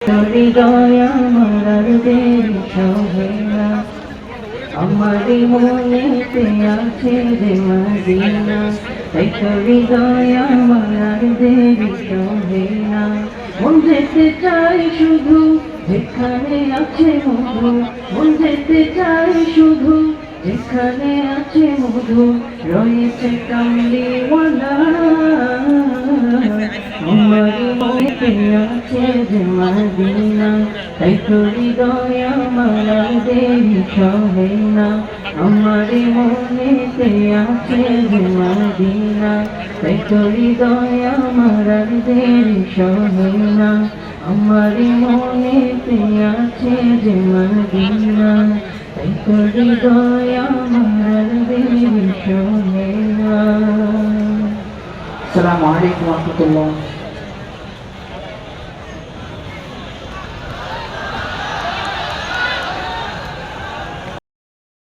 হৃদয় আমার আর সহে না। আছে যে মদিনা। হৃদয় আমার আর যেতে চাই শুধু যেখানে আছে মধু। মন চাই শুধু যেখানে আছে মধু। রয়েছে কামলিওয়ালা মদিনা তাই তো হৃদয় আমার আর দেরি সহে না আমারই মনেতে আছে মদিনা তাই তো হৃদয় আমার আর দেরি সহে না আমারই মনেতে আছে যে মদিনা তাই তো হৃদয় আমার আর দেরি সহে না আসসালামু আলাইকুম রহমতুল্লাহ